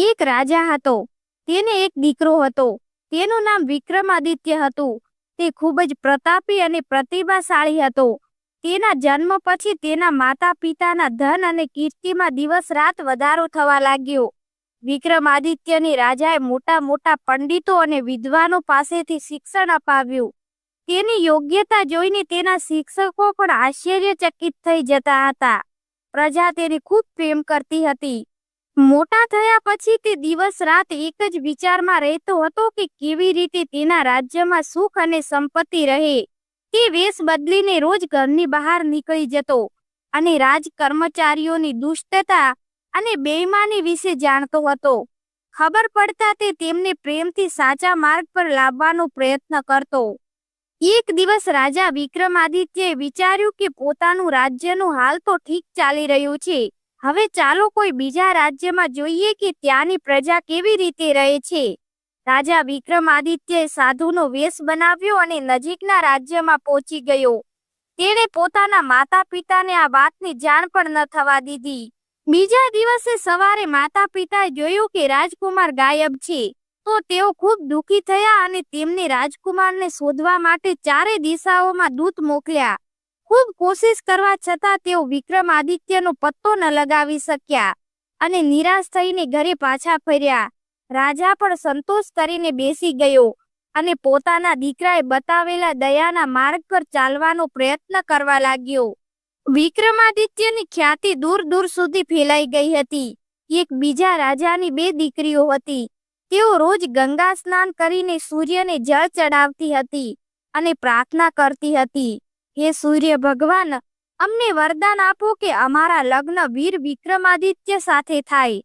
એક રાજા હતો. તેને એક દીકરો હતો. તેનું નામ વિક્રમાદિત્ય હતું. તે ખૂબ જ પ્રતાપી અને પ્રતિભાશાળી હતો. તેના જન્મ પછી તેના માતા પિતાના ધન અને કીર્તિમાં દિવસ રાત વધારો થવા લાગ્યો. વિક્રમાદિત્યની રાજાએ મોટા મોટા પંડિતો અને વિદ્વાનો પાસેથી શિક્ષણ અપાવ્યું. તેની યોગ્યતા જોઈને તેના શિક્ષકો પણ આશ્ચર્યચકિત થઈ જતા હતા. પ્રજા તેને ખૂબ પ્રેમ કરતી હતી. મોટા થયા પછી તે દિવસ રાત એક જ વિચારમાં રહેતો હતો કે કેવી રીતે તેના રાજ્યમાં સુખ અને સંપત્તિ રહે. તે વેશ બદલીને રોજ ઘરની બહાર નીકળી જતો અને રાજ કર્મચારીઓની દુષ્ટતા અને બેઈમાની વિશે જાણતો હતો. ખબર પડતા તે તેમને પ્રેમથી સાચા માર્ગ પર લાવવાનો પ્રયત્ન કરતો. એક દિવસ રાજા વિક્રમાદિત્યએ વિચાર્યું કે પોતાનું રાજ્યનું હાલ તો ઠીક ચાલી રહ્યું છે. હવે ચાલો કોઈ બીજા રાજ્યમાં જોઈએ કે ત્યાંની પ્રજા કેવી રીતે રહે છે. રાજા વિક્રમાદિત્યએ સાધુનો વેશ બનાવ્યો અને નજીકના રાજ્યમાં પહોંચી ગયો. તેણે પોતાના માતા પિતાને આ વાતની જાણ પણ ન થવા દીધી. બીજા દિવસે સવારે માતા પિતાએ જોયું કે રાજકુમાર ગાયબ છે, તો તેઓ ખૂબ દુઃખી થયા અને તેમને રાજકુમારને શોધવા માટે ચારે દિશાઓમાં દૂત મોકલ્યા. ખૂબ કોશિશ કરવા છતાં તેઓ વિક્રમાદિત્યનો પત્તો ન લગાવી શક્યા અને નિરાશ થઈને ઘરે પાછા ફર્યા. રાજા પણ સંતોષ કરીને બેસી ગયો અને પોતાના દીકરાએ બતાવેલા દયાના માર્ગ પર ચાલવાનો પ્રયત્ન કરવા લાગ્યો. વિક્રમાદિત્યની ખ્યાતિ દૂર દૂર સુધી ફેલાઈ ગઈ હતી. એક બીજા રાજાની બે દીકરીઓ હતી. તેઓ રોજ ગંગા સ્નાન કરીને સૂર્યને જળ ચડાવતી હતી અને પ્રાર્થના કરતી હતી. હે સૂર્ય ભગવાન, અમને વરદાન આપો કે અમારા લગ્ન વીર વિક્રમાદિત્ય સાથે થાય.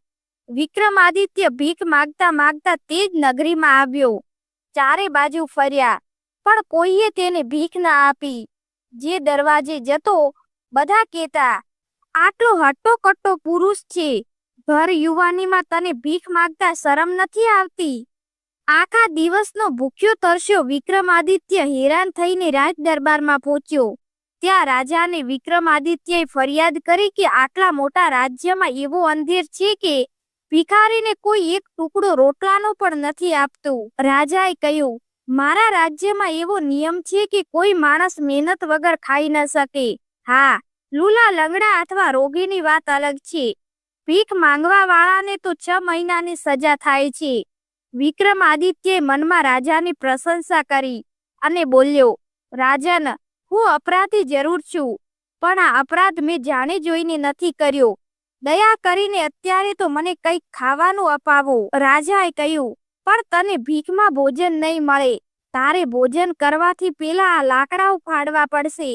વિક્રમાદિત્ય ભીખ માગતા માગતા તે જ નગરીમાં આવ્યો. ચારે બાજુ ફર્યા, પણ કોઈએ તેને ભીખ ના આપી. જે દરવાજે જતો, બધા કહેતા, આટલો હટ્ટો કટ્ટો પુરુષ છે. ઘર યુવાનીમાં તને ભીખ માગતા શરમ નથી આવતી? આખા દિવસનો ભૂખ્યો તરસ્યો વિક્રમાદિત્ય હેરાન થઈને રાજ દરબારમાં પહોંચ્યો. ત્યાં રાજાને વિક્રમાદિત્યએ ફરિયાદ કરી કે આટલા મોટા રાજ્યમાં એવો અંધેર છે કે ભિખારીને કોઈ એક ટુકડો રોટલાનો પણ નથી આપતું. રાજાએ કહ્યું, મારા રાજ્યમાં એવો નિયમ છે કે કોઈ માણસ મહેનત વગર ખાઈ ન શકે. હા, લૂલા લંગડા અથવા રોગીની વાત અલગ છે. ભીખ માંગવા વાળાને તો છ મહિનાની સજા થાય છે. વિક્રમાદિત્યએ મનમાં રાજાની પ્રશંસા કરી અને બોલ્યો, રાજન, હું અપરાધી જરૂર છું, પણ આ અપરાધ મેં જાણી જોઈને નથી કર્યો. દયા કરીને અત્યારે તો મને કંઈક ખાવાનું અપાવો. રાજાએ કહ્યું, પણ તને ભીખમાં ભોજન નહીં મળે. તારે ભોજન કરવાથી પેલા આ લાકડાઓ ફાડવા પડશે.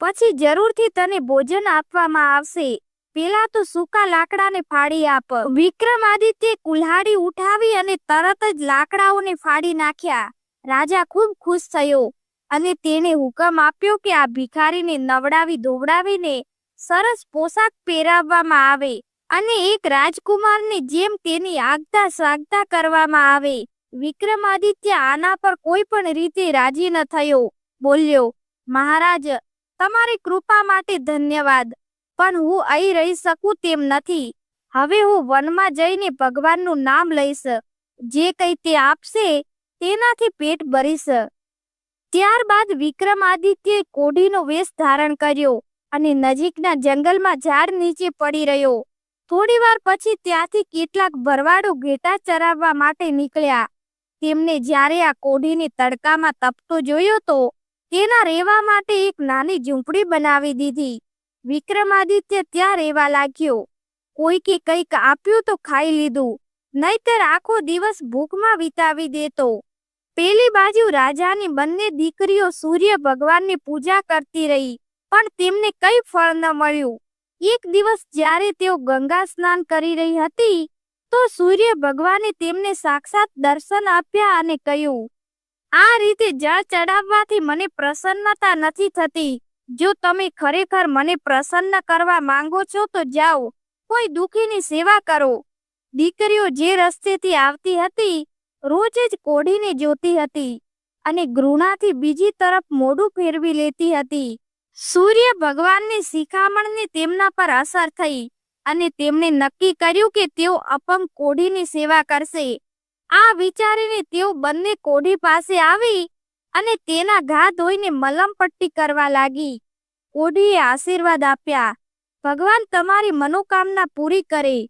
પછી જરૂરથી તને ભોજન આપવામાં આવશે. પેલા તો સૂકા લાકડાને ફાડી આપ. વિક્રમાદિત્ય કુલ્હાડી ઉઠાવી અને તરત જ લાકડાઓને ફાડી નાખ્યા. રાજા ખૂબ ખુશ થયો અને તેણે હુકમ આપ્યો કે આ ભિખારીને નવડાવી ધોવડાવીને સરસ પોશાક પહેરાવવામાં આવે અને એક રાજકુમારને જેમ તેની આગતા સ્વાગતા કરવામાં આવે. વિક્રમાદિત્ય આના પર કોઈ પણ રીતે રાજી ન થયો. બોલ્યો, મહારાજ, તમારી કૃપા માટે ધન્યવાદ. પણ હું અહીં રહી શકું તેમ નથી. હવે હું વનમાં જઈને ભગવાનનું નામ લઈશ. જે કંઈ તે આપશે, તેનાથી પેટ ભરીશ. ત્યારબાદ વિક્રમાદિત્યએ કોઢીનો વેશ ધારણ કર્યો અને નજીકના જંગલમાં ઝાડ નીચે પડી રહ્યો. થોડીવાર પછી ત્યાંથી કેટલાક ભરવાડો ઘેટા ચરાવવા માટે નીકળ્યા. તેમને જ્યારે આ કોઢીને તડકામાં તપતો જોયો તો તેના રહેવા માટે એક નાની ઝૂંપડી બનાવી દીધી. વિક્રમાદિત્ય ત્યાં રહેવા લાગ્યો. કોઈકે કંઈક આપ્યું તો ખાઈ લીધું, નહીતર આખો દિવસ ભૂખમાં વિતાવી દેતો. પેલી બાજુ રાજાની બંને દીકરીઓ સૂર્ય ભગવાનની પૂજા કરતી રહી, પણ તેમને કઈ ફળ ન મળ્યું. એક દિવસ જ્યારે તેઓ ગંગા સ્નાન કરી રહી હતી, તો સૂર્ય ભગવાને તેમને સાક્ષાત દર્શન આપ્યા અને કહ્યું, આ રીતે જળ ચડાવવાથી મને પ્રસન્નતા નથી થતી. જો તમે ખરેખર મને પ્રસન્ન કરવા માંગો છો, તો જાઓ, કોઈ દુખીની સેવા કરો. દીકરીઓ જે રસ્તેથી આવતી હતી, રોજ જ કોઢીને જોતી હતી અને ઘૃણાથી બીજી તરફ મોઢું ફેરવી લેતી હતી. સૂર્ય ભગવાનની શિખામણની તેમના પર અસર થઈ અને તેમણે નક્કી કર્યું કે તેઓ અપંગ કોઢીની સેવા કરશે. આ વિચારીને તેઓ બંને કોઢી પાસે આવી અને તેના ઘા ધોઈને મલમ પટ્ટી કરવા લાગી. કોઢીએ આશીર્વાદ આપ્યા. ભગવાન તમારી મનોકામના પૂરી કરે.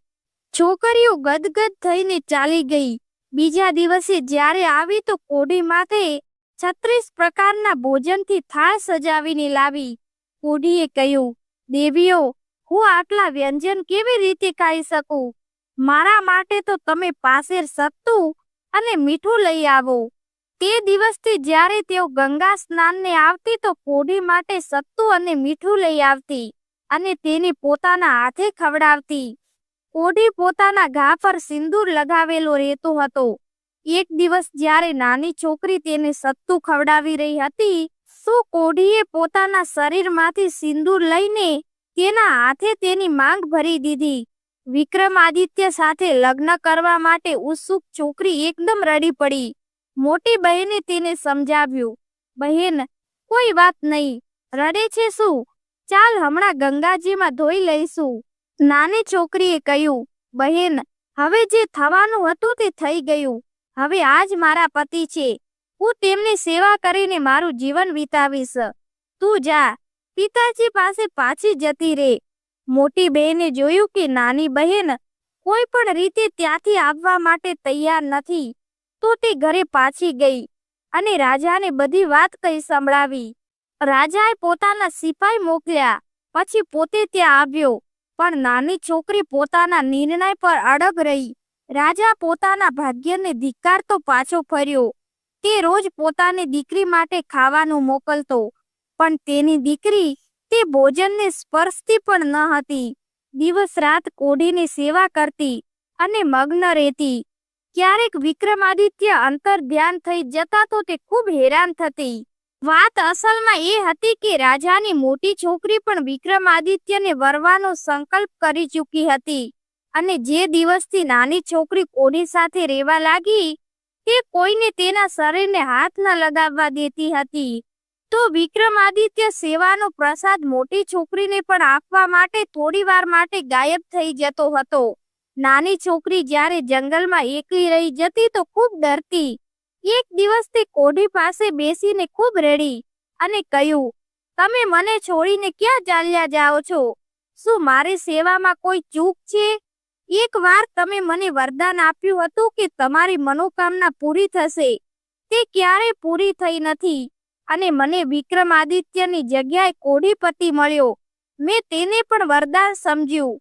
છોકરીઓ ગદગદ થઈને ચાલી ગઈ. બીજા દિવસે જ્યારે આવી તો કોઢી માથે છત્રીસ પ્રકારના ભોજનથી થાળ સજાવીને લાવી. કોઢીએ કહ્યું, દેવીઓ, હું આટલા વ્યંજન કેવી રીતે ખાઈ શકું? મારા માટે તો તમે પાસેર સત્તુ અને મીઠું લઈ આવો. તે દિવસથી જ્યારે તેઓ ગંગા સ્નાનને આવતી તો કોઢી માટે સત્તુ અને મીઠું લઈ આવતી અને તેને પોતાના હાથે ખવડાવતી. કોઢી પોતાના ઘા પર સિંદૂર લગાવેલો રહેતો હતો. એક દિવસ જ્યારે નાની છોકરી તેને સત્તુ ખવડાવી રહી હતી, તો કોઢીએ પોતાના શરીરમાંથી સિંદૂર લઈને તેના હાથે તેની માંગ ભરી દીધી. વિક્રમાદિત્ય સાથે લગ્ન કરવા માટે ઉત્સુક છોકરી એકદમ રડી પડી. મોટી બહેને તેને સમજાવ્યું, બહેન, કોઈ વાત નહીં, રડે છે શું? ચાલ હમણાં ગંગાજીમાં ધોઈ લઈશું. નાની છોકરીએ કહ્યું, બહેન, હવે જે થવાનું હતું તે થઈ ગયું. હવે આજ મારા પતિ છે. હું તેમની સેવા કરીને મારું જીવન વિતાવીશ. તું જા, પિતાજી પાસે પાછી જતી રે. મોટી બહેને જોયું કે નાની બહેન કોઈ પણ રીતે ત્યાંથી આવવા માટે તૈયાર નથી. તો તે ઘરે પાછી ગઈ અને રાજાને બધી વાત કહી સંભળાવી. રાજાએ પોતાના સિપાઈ મોકલ્યા, પછી પોતે ત્યાં આવ્યો, પણ નાની છોકરી પોતાના નિર્ણય પર અડગ રહી. રાજા પોતાના ભાગ્યને ધિક્કારતો પાછો ફર્યો. તે રોજ પોતાની દીકરી માટે ખાવાનું મોકલતો, પણ તેની દીકરી તે ભોજનને સ્પર્શતી પણ ન હતી. દિવસ રાત કોઢીની સેવા કરતી અને મગ્ન રહેતી. ક્યારેક વિક્રમાદિત્ય અંતર ધ્યાન થઈ જતા તો તે ખૂબ હેરાન થતી. વાત અસલમાં એ હતી કે રાજાની મોટી છોકરી પણ વિક્રમાદિત્યને વરવાનો સંકલ્પ કરી ચૂકી હતી અને જે દિવસથી નાની છોકરી કોઢી સાથે રહેવા લાગી તે કોઈને તેના શરીરને હાથ ન લગાવવા દેતી હતી. તો વિક્રમાદિત્ય સેવાનો પ્રસાદ મોટી છોકરીને પણ આપવા માટે થોડી વાર માટે ગાયબ થઈ જતો હતો. નાની છોકરી જ્યારે જંગલમાં એકલી રહી જતી તો ખૂબ ડરતી. એક દિવસ તે કોઢી પાસે બેસીને ખૂબ રડી અને કહ્યું, તમે મને છોડીને ક્યાં ચાલ્યા જાઓ છો? શું મારી સેવામાં કોઈ ચૂક છે? એક વાર તમે મને વરદાન આપ્યું હતું કે તમારી મનોકામના પૂરી થશે. તે ક્યારે પૂરી થઈ નથી અને મને વિક્રમાદિત્યની જગ્યાએ કોઢીપતિ મળ્યો. મેં તેને પણ વરદાન સમજ્યું.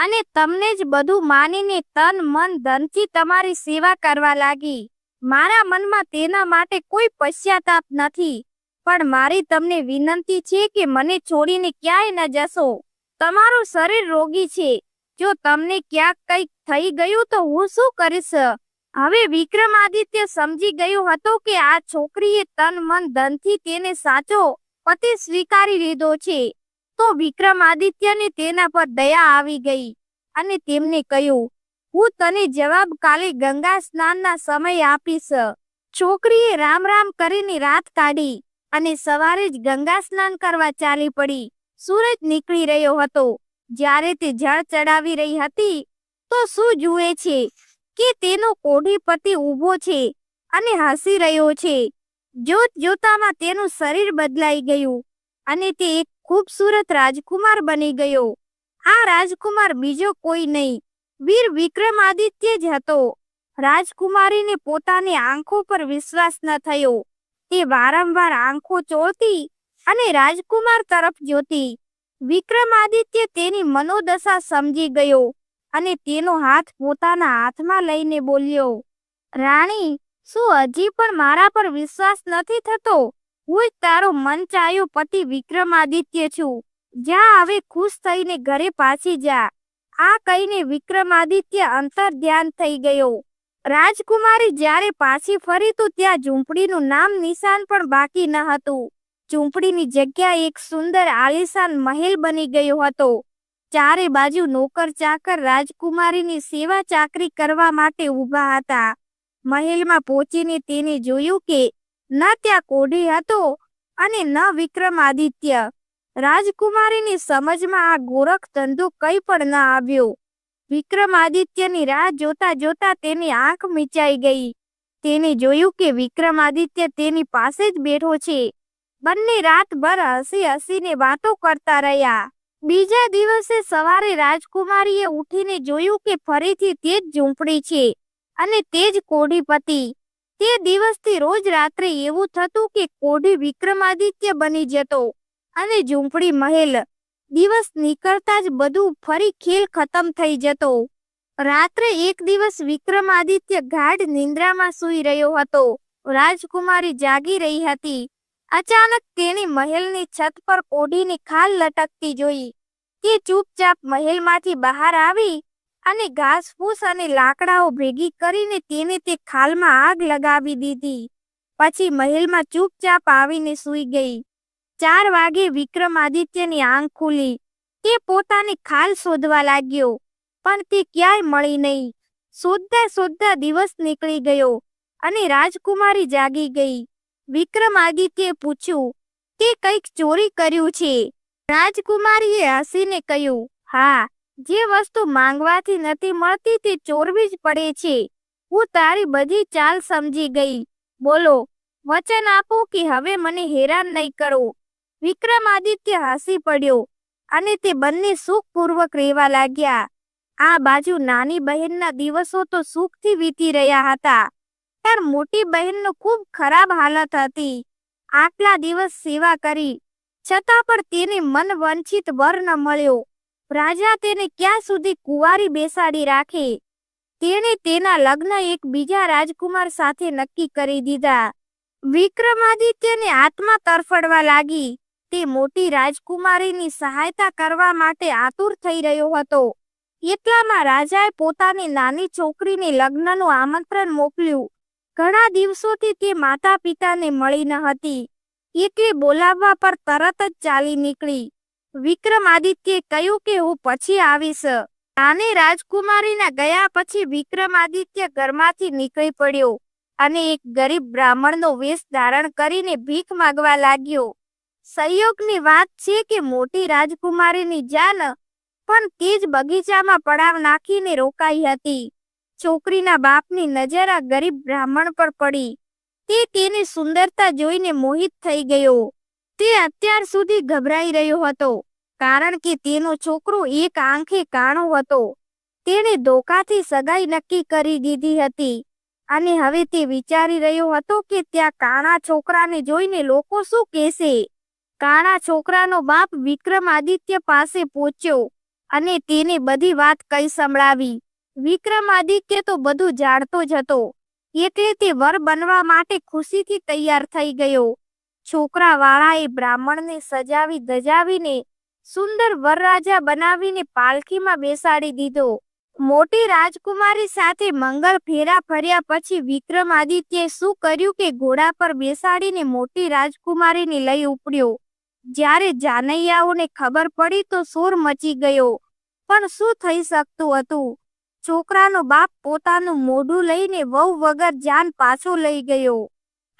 અને તમને જ બધું માનીને તન, મન, ધનથી તમારી સેવા કરવા લાગી. મારા મનમાં તેના માટે કોઈ પશ્ચાતાપ નથી, પણ મારી તમને વિનંતી છે કે મને છોડીને ક્યાંય ન જશો. તમારું શરીર રોગી છે. જો તમને ક્યાંક કંઈક થઈ ગયું તો હું શું કરીશ? હવે વિક્રમાદિત્ય સમજી ગયો હતો કે આ છોકરીએ તન, મન, ધનથી તેને સાચો પતિ સ્વીકારી લીધો છે. તો વિક્રમાદિત્યને તેના પર દયા આવી ગઈ અને તેમને કહ્યું, હું તને જવાબ કાલે ગંગા સ્નાનના સમય આપીશ. છોકરીએ રામ રામ કરીને રાત કાઢી અને સવારે જ ગંગા સ્નાન કરવા ચાલી પડી. સૂરજ નીકળી રહ્યો હતો. જ્યારે તે જળ ચડાવી રહી હતી, તો શું જુએ છે કે તેનો કોઢી પતિ ઊભો છે અને હસી રહ્યો છે. જોત જોતામાં તેનું શરીર બદલાઈ ગયું અને તે એક ખૂબસૂરત રાજકુમાર બની ગયો. આ રાજકુમાર બીજો કોઈ નહીં. વીર વિક્રમાદિત્ય જ હતો. રાજકુમારીને પોતાની આંખો પર વિશ્વાસ ન થયો. તે વારંવાર આંખો ચોળતી અને રાજકુમાર તરફ જોતી. વિક્રમાદિત્ય તેની મનોદશા સમજી ગયો અને તેનો હાથ પોતાના હાથમાં લઈને બોલ્યો, રાણી, શું હજી પણ મારા પર વિશ્વાસ નથી થતો? હું તારો મન ચાહ્યો પતિ વિક્રમાદિત્ય છું. જા હવે ખુશ થઈને ઘરે પાછી જા. આ કહીને વિક્રમાદિત્ય અંતર ધ્યાન થઈ ગયો. રાજકુમારી જ્યારે પાછી ફરી તો ત્યાં ઝૂંપડીનું નામ નિશાન પણ બાકી ન હતું. ઝૂંપડીની જગ્યા એક સુંદર આલિશાન મહેલ બની ગયો હતો. ચારે બાજુ નોકર ચાકર રાજકુમારીની સેવા ચાકરી કરવા માટે ઊભા હતા. મહેલમાં પહોંચીને તેને જોયું કે ન ત્યાં કોઢી હતો અને ન વિક્રમાદિત્ય. રાજકુમારીની સમજમાં આ ગોરખ ધંધો કઈ પણ ન આવ્યો. વિક્રમાદિત્યની રાહ જોતા જોતા તેની આંખ મીચાઈ ગઈ. તેને જોયું કે વિક્રમાદિત્ય તેની પાસે જ બેઠો છે. બંને રાતભર હસી હસીને વાતો કરતા રહ્યા. બીજા દિવસે સવારે રાજકુમારીએ ઉઠીને જોયું કે ફરીથી તે જ ઝૂંપડી છે અને તે જ કોઢીપતિ. તે દિવસથી રોજ રાત્રે એવું થતું કે કોઢી વિક્રમાદિત્ય બની જતો અને ઝૂંપડી મહેલ દિવસ નીકળતા જ બધું ફરી ખેલ ખતમ થઈ જતો. રાત્રે એક દિવસ વિક્રમાદિત્ય ગાઢ નિંદ્રામાં સૂઈ રહ્યો હતો. રાજકુમારી જાગી રહી હતી. અચાનક તેની મહેલની છત પર કોઢીની ખાલ લટકતી જોઈ તે ચૂપચાપ મહેલમાંથી બહાર આવી અને ઘાસફૂસ અને લાકડાઓ ભેગી કરીને તેને તે ખાલમાં આગ લગાવી દીધી. પછી મહેલમાં ચૂપચાપ આવીને સૂઈ ગઈ. ચાર વાગે વિક્રમાદિત્યની આંખ ખુલી. તે પોતાની ખાલ શોધવા લાગ્યો, પણ તે ક્યાંય મળી નહીં. શોધતા શોધતા દિવસ નીકળી ગયો અને રાજકુમારી જાગી ગઈ. વિક્રમાદિત્યે પૂછ્યું, તે કંઈક ચોરી કર્યું છે? રાજકુમારીએ હસીને કહ્યું, હા જે વસ્તુ માંગવાથી નથી મળતી તે ચોરવી જ પડે છે. હું તારી બધી ચાલ સમજી ગઈ. બોલો, વચન આપો કે હવે મને હેરાન નહીં કરો? વિક્રમાદિત્ય હસી પડ્યો અને તે બંને સુખપૂર્વક રહેવા લાગ્યા. આ બાજુ નાની બહેનના દિવસો તો સુખથી વીતી રહ્યા હતા. પણ મોટી બહેનનો ખૂબ ખરાબ હાલત હતી. આટલા દિવસ સેવા કરી. છતાં પણ તેને મન વંચિત વર ન મળ્યો. રાજા તેને ક્યાં સુધી કુંવારી બેસાડી રાખે? તેણે તેના લગ્ન એક બીજા રાજકુમાર સાથે નક્કી કરી દીધા. વિક્રમાદિત્યને આત્મા તરફડવા લાગી. તે મોટી રાજકુમારીની સહાયતા કરવા માટે આતુર થઈ રહ્યો હતો. એટલામાં રાજાએ પોતાની નાની છોકરીને લગ્નનું આમંત્રણ મોકલ્યું. ઘણા દિવસોથી તે માતા પિતાને મળી ન હતી. એટલે બોલાવવા પર તરત જ ચાલી નીકળી. વિક્રમાદિત્યે કહ્યું કે હું પછી આવીશ. નાની રાજકુમારીના ગયા પછી વિક્રમાદિત્ય ઘરમાંથી નીકળી પડ્યો અને એક ગરીબ બ્રાહ્મણનો વેશ ધારણ કરીને ભીખ માગવા લાગ્યો. સંયોગની વાત છે કે મોટી રાજકુમારીની જાન પણ તે જ બગીચામાં પડાવ નાખીને રોકાઈ હતી. છોકરીના બાપની નજર આ ગરીબ બ્રાહ્મણ પર પડી. તે તેની સુંદરતા જોઈને મોહિત થઈ ગયો. તે અત્યાર સુધી ગભરાઈ રહ્યો હતો, કારણ કે તેનો છોકરો એક આંખે કાણો હતો. તેણે ધોકાથી સગાઈ નક્કી કરી દીધી હતી અને હવે તે વિચારી રહ્યો હતો કે ત્યાં કાણા છોકરાને જોઈને લોકો શું કહેશે? કાણા છોકરાનો બાપ વિક્રમાદિત્ય પાસે પહોંચ્યો અને તેને બધી વાત કઈ સંભળાવી. વિક્રમાદિત્ય તો બધું જાણતો જ હતો, એટલે તે વર બનવા માટે ખુશીથી તૈયાર થઈ ગયો. છોકરા વાળાએ બ્રાહ્મણને સજાવી ધજાવીને સુંદર વરરાજા બનાવીને પાલખીમાં બેસાડી દીધો. મોટી રાજકુમારી સાથે મંગળ ફેરા ફર્યા પછી વિક્રમાદિત્યએ શું કર્યું કે ઘોડા પર બેસાડીને મોટી રાજકુમારીને લઈ ઉપડ્યો. જ્યારે જાનૈયાઓને ખબર પડી તો શોર મચી ગયો. પણ શું થઈ શકતું હતું? છોકરાનો બાપ પોતાનું મોઢું લઈને વહુ વગર જાન પાછો લઈ ગયો.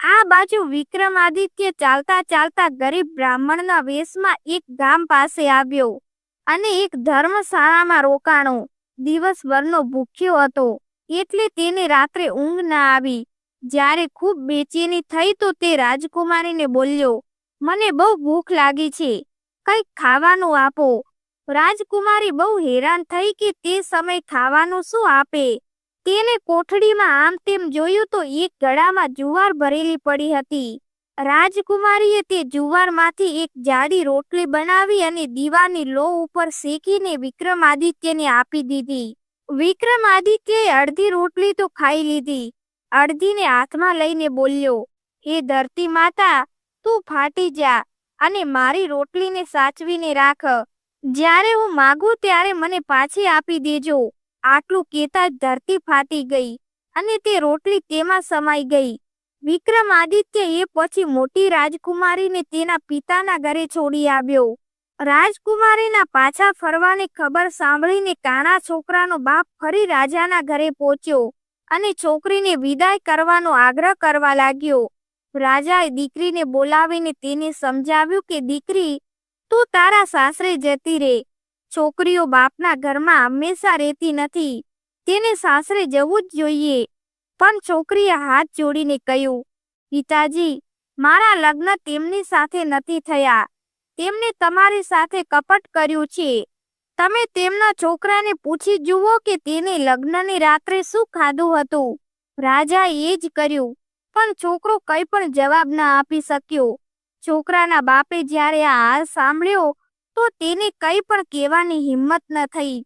આ બાજુ વિક્રમાદિત્ય ચાલતા ચાલતા ગરીબ બ્રાહ્મણના વેશમાં એક ગામ પાસે આવ્યો અને એક ધર્મશાળામાં રોકાણો દિવસભરનો ભૂખ્યો હતો. એટલે તેને રાત્રે ઊંઘ ના આવી. જ્યારે ખૂબ બેચેની થઈ તો તે રાજકુમારીને બોલ્યો, મને બહુ ભૂખ લાગી છે. કંઈક ખાવાનું આપો. રાજકુમારી બહુ હેરાન થઈ કે તે સમય ખાવાનું શું આપે? તેને કોઠડીમાં આમ તેમ જોયું તો એક ગળામાં જુવાર ભરેલી પડી હતી. રાજકુમારીએ તે જુવારમાંથી એક જાડી રોટલી બનાવી અને દીવાની લો ઉપર શેકીને વિક્રમાદિત્યને આપી દીધી. વિક્રમાદિત્યએ અડધી રોટલી તો ખાઈ લીધી. અડધીને હાથમાં લઈને બોલ્યો, હે ધરતી માતા, તું ફાટી જા અને મારી રોટલીને સાચવીને રાખ. જ્યારે હું માગું ત્યારે મને પાછી આપી દેજો. આટલું કેતા ધરતી ફાટી ગઈ અને તે રોટલી તેમાં સમાઈ ગઈ. વિક્રમાદિત્ય એ પછી મોટી રાજકુમારીને તેના પિતાના ઘરે છોડી આવ્યો. રાજકુમારીના પાછા ફરવાની ખબર સાંભળીને કાણા છોકરાનો બાપ ફરી રાજાના ઘરે પહોંચ્યો અને છોકરીને વિદાય કરવાનો આગ્રહ કરવા લાગ્યો. રાજાએ દીકરીને બોલાવીને તેને સમજાવ્યું કે, દીકરી, તું તારા સાસરે જતી રે. છોકરીઓ બાપના ઘરમાં હંમેશા રહેતી નથી. તેને સાસરે જવું જ જોઈએ. પણ છોકરીએ હાથ જોડીને કહ્યું, પિતાજી, મારા લગ્ન તેમની સાથે નથી થયા. તેમને તમારી સાથે કપટ કર્યું છે. તમે તેમના છોકરાને પૂછી જુઓ કે તેને લગ્નની રાત્રે શું ખાધું હતું. રાજાએ એ જ કર્યું, પણ છોકરો કંઈ પણ જવાબ ન આપી શક્યો. છોકરાના બાપે જ્યારે આ હાલ સાંભળ્યો તો તેને કંઈ પણ કહેવાની હિંમત ન થઈ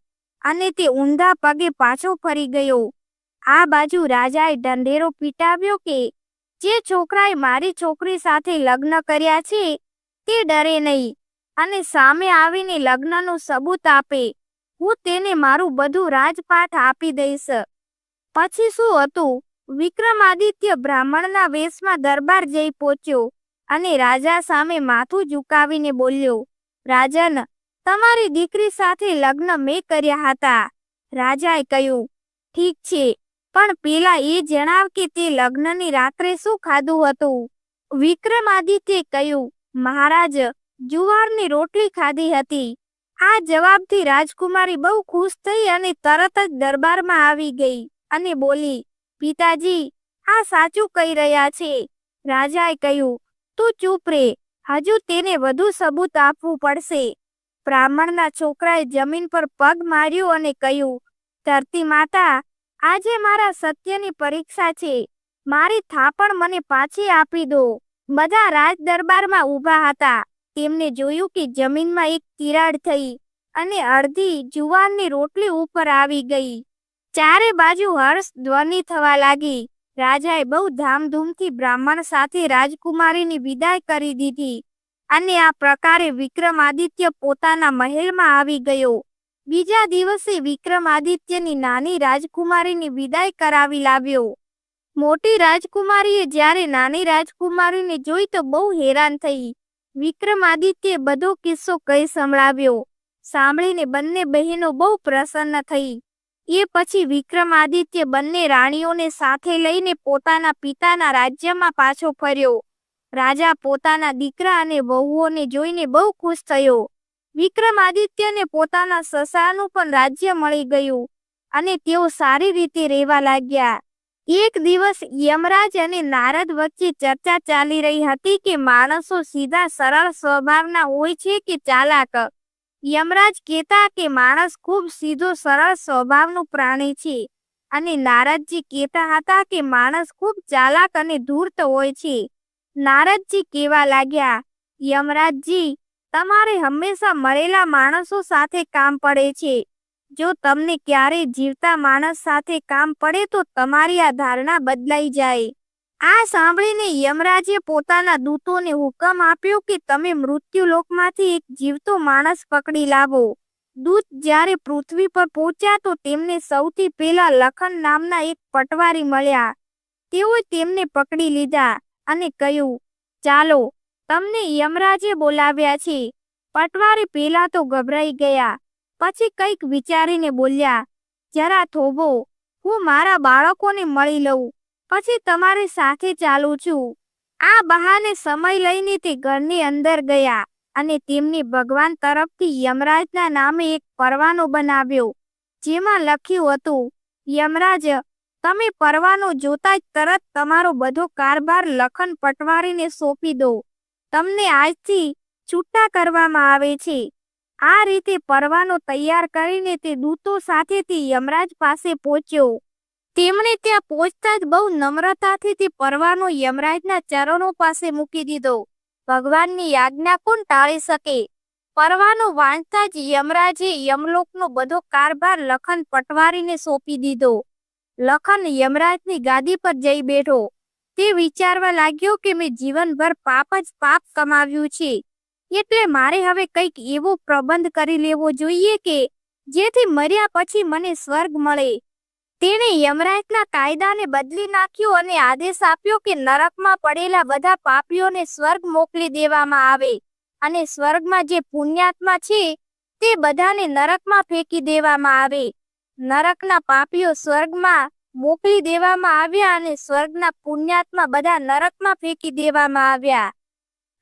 અને તે ઊંધા પગે પાછો ફરી ગયો. આ બાજુ રાજાએ ઢંઢેરો પીટાવ્યો કે, જે છોકરાએ મારી છોકરી સાથે લગ્ન કર્યા છે, તે ડરે નહીં અને સામે આવીને લગ્નનું સબૂત આપે. હું તેને મારું બધું રાજપાઠ આપી દઈશ. પછી શું હતું? વિક્રમાદિત્ય બ્રાહ્મણના વેશમાં દરબાર જઈ પહોંચ્યો અને રાજા સામે માથું ઝુકાવીને બોલ્યો રાજન, તમારી દીકરી સાથે લગ્ન મેં કર્યા હતા. રાજાએ કહ્યું, ઠીક છે, પણ પેલા એ જણાવ કે તે લગ્નની રાત્રે શું ખાધું હતું. વિક્રમાદિત્યે કહ્યું, મહારાજ, જુવારની રોટલી ખાધી હતી. આ જવાબથી રાજકુમારી બહુ ખુશ થઈ અને તરત જ દરબારમાં આવી ગઈ અને બોલી, પિતાજી, આ સાચું કહી રહ્યા છે. રાજાએ કહ્યું, તું ચૂપ રે હજુ તેને વધુ સબૂત આપવું પડશે. બ્રાહ્મણના છોકરાએ જમીન પર પગ માર્યો અને કહ્યું, ધરતી માતા, આજે મારા સત્યની પરીક્ષા છે. મારી થાપણ મને પાછી આપી દો. બધા રાજ દરબારમાં ઊભા હતા. તેમને જોયું કે જમીનમાં એક તિરાડ થઈ અને અડધી જુવારની રોટલી ઉપર આવી ગઈ. ચારે બાજુ હર્ષ ધ્વનિ થવા લાગી. રાજાએ બહુ ધામધૂમથી બ્રાહ્મણ સાથે રાજકુમારીની વિદાય કરી દીધી અને આ પ્રકારે વિક્રમાદિત્ય પોતાના મહેલમાં આવી ગયો. બીજા દિવસે વિક્રમાદિત્યની નાની રાજકુમારીની વિદાય કરાવી લાવ્યો. મોટી રાજકુમારીએ જ્યારે નાની રાજકુમારીને જોઈ તો બહુ હેરાન થઈ. વિક્રમાદિત્યે બધો કિસ્સો કહી સંભળાવ્યો. સાંભળીને બંને બહેનો બહુ પ્રસન્ન થઈ. એ પછી વિક્રમાદિત્ય બંને રાણીઓને સાથે લઈને પોતાના પિતાના રાજ્યમાં પાછો ફર્યો. રાજા પોતાના દીકરા અને વહુઓને જોઈને બહુ ખુશ થયો. વિક્રમાદિત્યને પોતાના સસાનું પણ રાજ્ય મળી ગયું અને તેઓ સારી રીતે રહેવા લાગ્યા. એક દિવસ યમરાજ અને નારદ વચ્ચે ચર્ચા ચાલી રહી હતી કે માણસો સીધા સરળ સ્વભાવના હોય છે કે ચાલાક. યમરાજ કહેતા કે માણસ ખૂબ સીધો, સરળ સ્વભાવનું પ્રાણી છે અને નારદજી કહેતા હતા કે માણસ ખૂબ ચાલાક અને ધૂર્ત હોય છે. નારદજી કહેવા લાગ્યા, યમરાજજી, તમારે હંમેશા મળેલા માણસો સાથે કામ પડે છે. જો તમને ક્યારેય જીવતા માણસ સાથે કામ પડે તો તમારી આ ધારણા બદલાઈ જાય. આ સાંભળીને યમરાજે પોતાના દૂતોને હુકમ આપ્યો કે તમે મૃત્યુ લોકમાંથી એક જીવતો માણસ પકડી લાવો. દૂત જ્યારે પૃથ્વી પર પહોંચ્યા તો તેમને સૌથી પહેલા લખન નામના એક પટવારી મળ્યા. તેઓએ તેમને પકડી લીધા અને કહ્યું, ચાલો, તમને યમરાજે બોલાવ્યા છે. પટવારી પહેલા તો ગભરાઈ ગયા, પછી કંઈક વિચારીને બોલ્યા, જરા થોભો, હું મારા બાળકોને મળી લઉં. પછી તમારી સાથે ચાલું છું. આ બહાને સમય લઈને તે ઘરની અંદર ગયા અને તેમની ભગવાન તરફથી યમરાજના નામે એક પરવાનો બનાવ્યો, જેમાં લખ્યું હતું, યમરાજ, તમે પરવાનો જોતા જ તરત તમારો બધો કારભાર લખન પટવારીને સોંપી દો. તમને આજથી છૂટા કરવામાં આવે છે. આ રીતે પરવાનો તૈયાર કરીને તે દૂતો સાથે તે યમરાજ પાસે પહોંચ્યો. તેમણે ત્યાં પહોંચતા જ બહુ નમ્રતાથી તે પરવાનો યમરાજના ચરણો પાસે મૂકી દીધો. ભગવાનની આજ્ઞા કોણ ટાળી શકે? પરવાનો વાંચતા જ યમરાજે યમલોકનો બધો કારભાર લખન પટવારીને સોંપી દીધો. લખન યમરાજની ગાદી પર જઈ બેઠો. તે વિચારવા લાગ્યો કે મેં જીવનભર પાપ જ પાપ કમાવ્યું છે. એટલે મારે હવે કંઈક એવો પ્રબંધ કરી લેવો જોઈએ કે જેથી મર્યા પછી મને સ્વર્ગ મળે. તેણે યમરાજના કાયદાને બદલી નાખ્યો અને આદેશ આપ્યો કે નરકમાં પડેલા બધા પાપીઓને સ્વર્ગ મોકલી દેવામાં આવે અને સ્વર્ગમાં જે પુણ્યાત્મા છે, તે બધાને નરકમાં ફેંકી દેવામાં આવે. નરકના પાપીઓ સ્વર્ગમાં મોકલી દેવામાં આવ્યા અને સ્વર્ગના પુણ્યાત્મા બધા નરકમાં ફેંકી દેવામાં આવ્યા.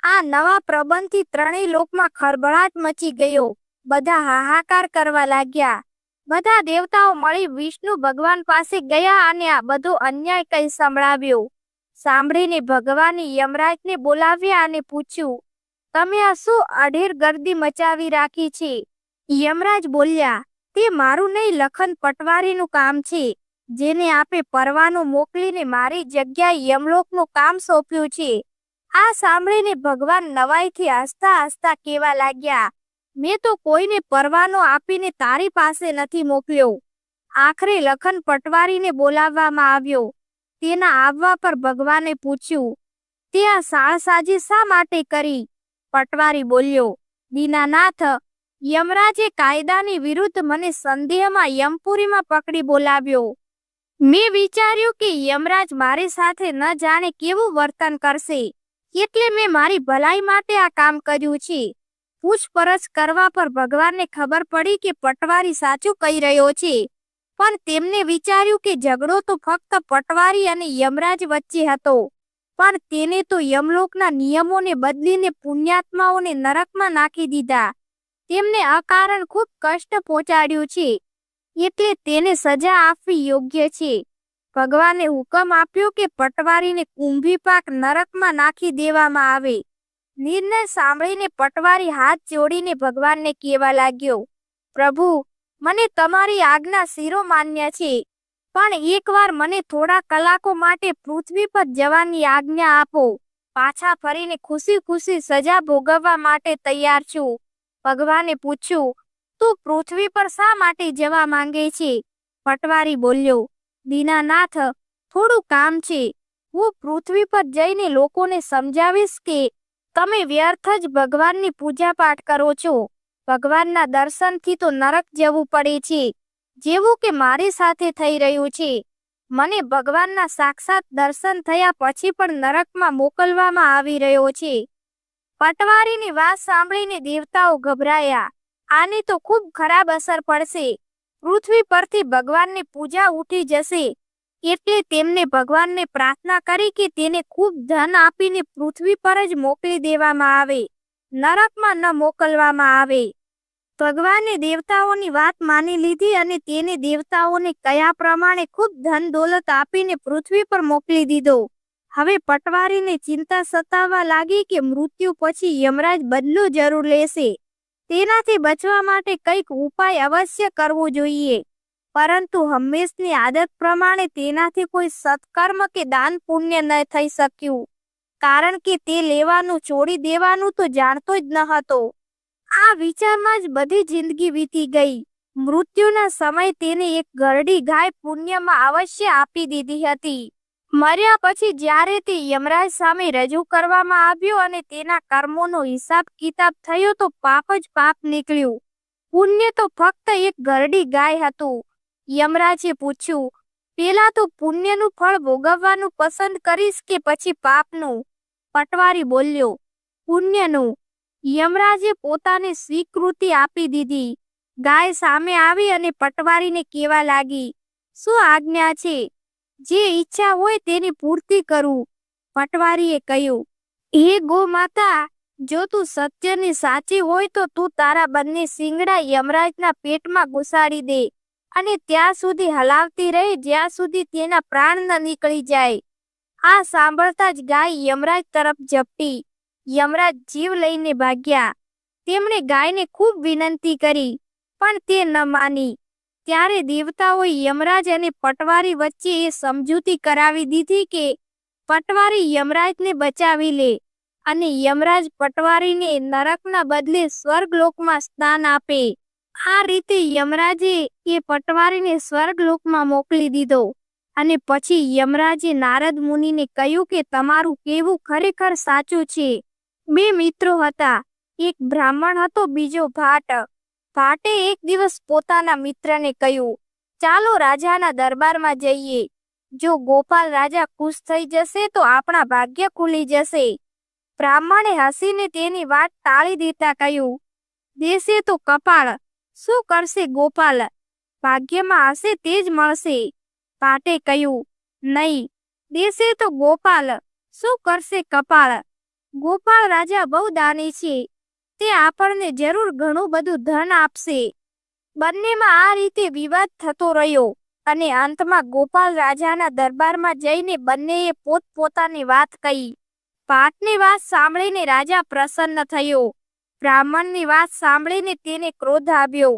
આ નવા પ્રબંધથી ત્રણેય લોકમાં ખળભળાટ મચી ગયો. બધા હાહાકાર કરવા લાગ્યા. બધા દેવતાઓ મળી વિષ્ણુ ભગવાન પાસે ગયા અને આ બધો અન્યાય કઈ સંભળાવ્યો. સાંભળીને ભગવાને યમરાજને બોલાવ્યા અને પૂછ્યું, તમે આ શું અઢેર ગર્દી મચાવી રાખી છે? યમરાજ બોલ્યા, તે મારું નહીં, લખન પટવારીનું કામ છે. જેને આપે પરવાનો મોકલીને મારી જગ્યાએ યમલોકનું કામ સોંપ્યું છે. આ સાંભળીને ભગવાન નવાઈથી હસતા હસતા કેવા લાગ્યા. મેં તો કોઈને પરવાનો આપીને તારી પાસે નથી મોકલ્યો. આખરે લખન પટવારીને બોલાવવામાં આવ્યો. તેના આવવા પર ભગવાને પૂછ્યું, તે આ સાળસાજી શા માટે કરી? પટવારી બોલ્યો, દીનાનાથ, યમરાજે કાયદાની વિરુદ્ધ મને સંદેહમાં યમપુરીમાં પકડી બોલાવ્યો. મેં વિચાર્યું કે યમરાજ મારી સાથે ન જાણે કેવું વર્તન કરશે. એટલે મેં મારી ભલાઈ માટે આ કામ કર્યું છે. પૂછપરછ કરવા પર ભગવાનને ખબર પડી કે પટવારી સાચું કહી રહ્યો છે. પણ તેમને વિચાર્યું કે ઝઘડો તો ફક્ત પટવારી અને યમરાજ વચ્ચે હતો. પણ તેને તો યમલોકના નિયમોને બદલીને પુણ્યાત્માઓને નરકમાં નાખી દીધા. તેમને અકારણ ખૂબ કષ્ટ પહોંચાડ્યું છે. એટલે તેને સજા આપવી યોગ્ય છે. ભગવાને હુકમ આપ્યો કે પટવારીને કુંભી પાક નરકમાં નાખી દેવામાં આવે. નિર્ણય સાંભળીને પટવારી હાથ જોડીને ભગવાનને કહેવા લાગ્યો, પ્રભુ, મને તમારી આજ્ઞા શિરો માન્ય છે, પણ એકવાર મને થોડા કલાકો માટે પૃથ્વી પર જવાની આજ્ઞા આપો. પાછા ફરીને ખુશી ખુશી સજા ભોગવવા માટે તૈયાર છું. ભગવાને પૂછ્યું, તું પૃથ્વી પર શા માટે જવા માંગે છે? પટવારી બોલ્યો, દીનાનાથ, થોડું કામ છે. હું પૃથ્વી પર જઈને લોકોને સમજાવીશ કે તમે વ્યર્થ જ ભગવાનની પૂજા પાઠ કરો છો. ભગવાનના દર્શનથી તો નરક જવું પડે છે. જેવું કે મારી સાથે થઈ રહ્યું છે. મને ભગવાનના સાક્ષાત દર્શન થયા પછી પણ નરકમાં મોકલવામાં આવી રહ્યો છે. પટવારીની વાત સાંભળીને દેવતાઓ ગભરાયા. આની તો ખૂબ ખરાબ અસર પડશે. પૃથ્વી પરથી ભગવાનની પૂજા ઉઠી જશે. એટલે તેમને ભગવાનને પ્રાર્થના કરી કે તેને ખૂબ ધન આપીને પૃથ્વી પર જ મોકલી દેવામાં આવે, નરકમાં ન મોકલવામાં આવે. ભગવાને દેવતાઓની વાત માની લીધી અને તેને દેવતાઓને કયા પ્રમાણે ખૂબ ધન દોલત આપીને પૃથ્વી પર મોકલી દીધો. હવે પટવારીને ચિંતા સતાવવા લાગી કે મૃત્યુ પછી યમરાજ બદલો જરૂર લેશે. તેનાથી બચવા માટે કંઈક ઉપાય અવશ્ય કરવો જોઈએ. પરંતુ હંમેશની આદત પ્રમાણે તેનાથી કોઈ સત્કર્મ કે દાન પુણ્ય ન થઈ શક્યું. કારણ કે તે લેવાનું છોડી દેવાનું તો જાણતો જ ન હતો. આ વિચારમાં જ બધી જિંદગી વીતી ગઈ. મૃત્યુના સમય તેને એક ગરડી ગાય પુણ્યમાં અવશ્ય આપી દીધી હતી. મર્યા પછી જ્યારે તે યમરાજ સામે રજૂ કરવામાં આવ્યો અને તેના કર્મોનો હિસાબ કિતાબ થયો તો પાપ જ પાપ નીકળ્યું. પુણ્ય તો ફક્ત એક ગરડી ગાય હતું. યમરાજે પૂછ્યું, પેલા તો પુણ્યનું ફળ ભોગવવાનું પસંદ કરીશ કે પછી પાપનું? પટવારી બોલ્યો, પુણ્યનું. યમરાજે પોતાને સ્વીકૃતિ આપી દીધી. ગાય સામે આવી અને પટવારીને કેવા લાગી, શું આજ્ઞા છે? જે ઈચ્છા હોય તેની પૂર્તિ કરું. પટવારીએ કહ્યું, હે ગો માતા જો તું સત્યની સાચી હોય તો તું તારા બંને સિંગડા યમરાજના પેટમાં ઘુસાડી દે. અને ત્યાં સુધી હલાવતી રહી જ્યાં સુધી તેના પ્રાણ ન નીકળી જાય. આ સાંભળતા જ ગાય યમરાજ તરફ ઝપટી. યમરાજ જીવ લઈને ભાગ્યા. તેમણે ગાયને ખૂબ વિનંતી કરી, પણ તે ન માની. ત્યારે દેવતાઓએ યમરાજ અને પટવારી વચ્ચે એ સમજૂતી કરાવી દીધી કે પટવારી યમરાજને બચાવી લે અને યમરાજ પટવારીને નરકના બદલે સ્વર્ગલોકમાં સ્થાન આપે. આ રીતે યમરાજે એ પટવારીને સ્વર્ગલોકમાં મોકલી દીધો અને પછી યમરાજે નારદ મુનિને કહ્યું કે તમારું કેવું ખરેખર સાચું છે. બે મિત્રો હતા, એક બ્રાહ્મણ હતો, બીજો ભાટ. ભાટે એક દિવસ પોતાના મિત્રને કહ્યું, ચાલો રાજાના દરબારમાં જઈએ. જો ગોપાલ રાજા ખુશ થઈ જશે તો આપણા ભાગ્ય ખુલી જશે. બ્રાહ્મણે હસીને તેની વાત ટાળી દેતા કહ્યું, દેશે તો કપાળ શું કરશે ગોપાલ? ભાગ્યમાં હશે તે જ મળશે. પાટે કહ્યું, નહીં, દેશે તો ગોપાલ. શું કરશે કપાળ? ગોપાળ રાજા બહુ દાની છે. તે આપણને જરૂર ઘણું બધું ધન આપશે. બંનેમાં આ રીતે વિવાદ થતો રહ્યો અને અંતમાં ગોપાલ રાજાના દરબારમાં જઈને બંનેએ પોતપોતાની વાત કહી. પાટની વાત સાંભળીને રાજા પ્રસન્ન થયો. બ્રાહ્મણની વાત સાંભળીને તેને ક્રોધ આવ્યો.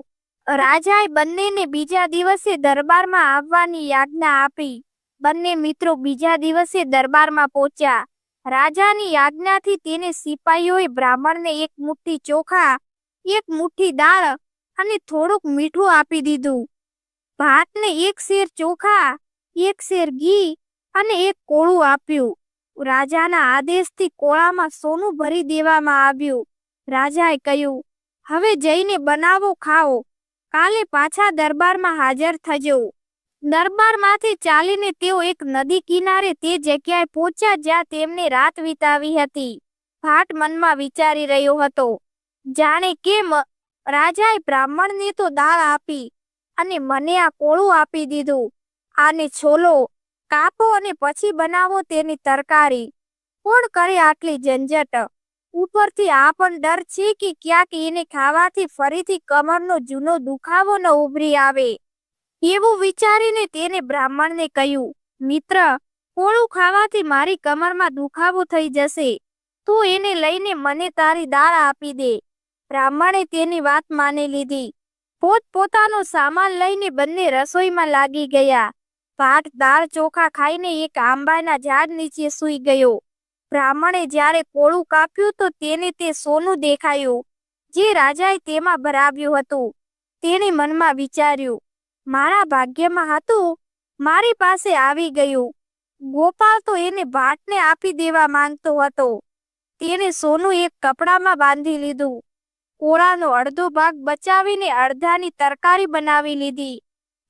રાજાએ બંનેને બીજા દિવસે દરબારમાં આવવાની યાજ્ઞા આપી. બંને મિત્રો બીજા દિવસે દરબારમાં પહોંચ્યા. રાજાની યાજ્ઞાથી તેને સિપાહીઓએ બ્રાહ્મણને એક મુઠ્ઠી ચોખા, એક મુઠ્ઠી દાળ અને થોડુંક મીઠું આપી દીધું. ભાતને એક શેર ચોખા, એક શેર ઘી અને એક કોળું આપ્યું. રાજાના આદેશથી કોળામાં સોનું ભરી દેવામાં આવ્યું. રાજાએ કહ્યું, હવે જઈને બનાવો, ખાઓ. કાલે પાછા દરબારમાં હાજર થજો. દરબારમાંથી ચાલીને તેઓ એક નદી કિનારે તે જગ્યાએ પહોંચ્યા જ્યાં તેમને રાત વિતાવી હતી. ભાટ મનમાં વિચારી રહ્યો હતો, જાણે કેમ રાજાએ બ્રાહ્મણને તો દાળ આપી અને મને આ કોળું આપી દીધું. આને છોલો, કાપો અને પછી બનાવો તેની તરકારી. કોણ કરે આટલી ઝંઝટ? ઉપરથી આ પણ ડર છે કે ક્યાંક એને ખાવાથી ફરીથી કમરનો જૂનો દુખાવો ન ઉભરી આવે. એવું વિચારીને તેને બ્રાહ્મણને કહ્યું, મિત્ર, કોળું ખાવાથી મારી કમરમાં દુખાવો થઈ જશે. તું એને લઈને મને તારી દાળ આપી દે. બ્રાહ્મણે તેની વાત માની લીધી. પોત પોતાનો સામાન લઈને બંને રસોઈમાં લાગી ગયા. ભાત, દાળ ચોખા ખાઈને એક આંબાના ઝાડ નીચે સૂઈ ગયો. બ્રાહ્મણે જ્યારે કોળું કાપ્યું તો તેને તે સોનું દેખાયું, જે રાજાએ તેમાં ભરાવ્યું હતું. તેણે મનમાં વિચાર્યું, મારા ભાગ્યમાં હતું, મારી પાસે આવી ગયું. ગોપાલ તો એને ભાટને આપી દેવા માંગતો હતો. તેણે સોનું એક કપડામાં બાંધી લીધું. કોળાનો અડધો ભાગ બચાવીને અડધાની તરકારી બનાવી લીધી.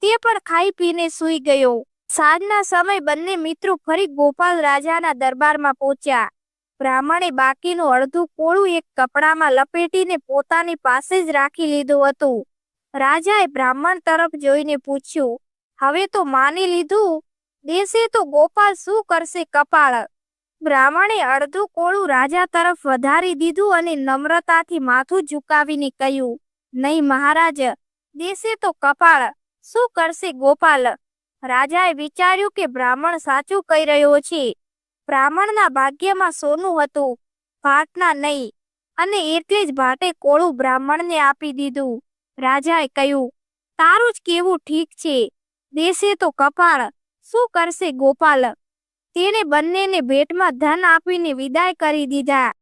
તે પણ ખાઈ પીને સૂઈ ગયો. સાંજના સમય બંને મિત્રો ફરી ગોપાલ રાજાના દરબારમાં પહોંચ્યા. બ્રાહ્મણે બાકીનું અડધું કોળું એક કપડામાં લપેટીને પોતાની પાસે જ રાખી લીધું હતું. રાજાએ બ્રાહ્મણ તરફ જોઈને પૂછ્યું, હવે તો માની લીધું? દેશે તો ગોપાલ શું કરશે કપાળ? બ્રાહ્મણે અડધું કોળું રાજા તરફ વધારી દીધું અને નમ્રતાથી માથું ઝુકાવીને કહ્યું, નહીં મહારાજ, દેશે તો કપાળ. શું કરશે ગોપાલ? રાજાએ વિચાર્યું કે બ્રાહ્મણ સાચું કહી રહ્યો છે. બ્રાહ્મણના ભાગ્યમાં સોનું હતું ભાટના નહીં, અને એટલે જ ભાટે કોળું બ્રાહ્મણને આપી દીધું. રાજાએ કહ્યું, તારું જ કેવું ઠીક છે. દેશે તો કપાળ શું કરશે ગોપાલ? તેને બંનેને ભેટમાં ધન આપીને વિદાય કરી દીધા.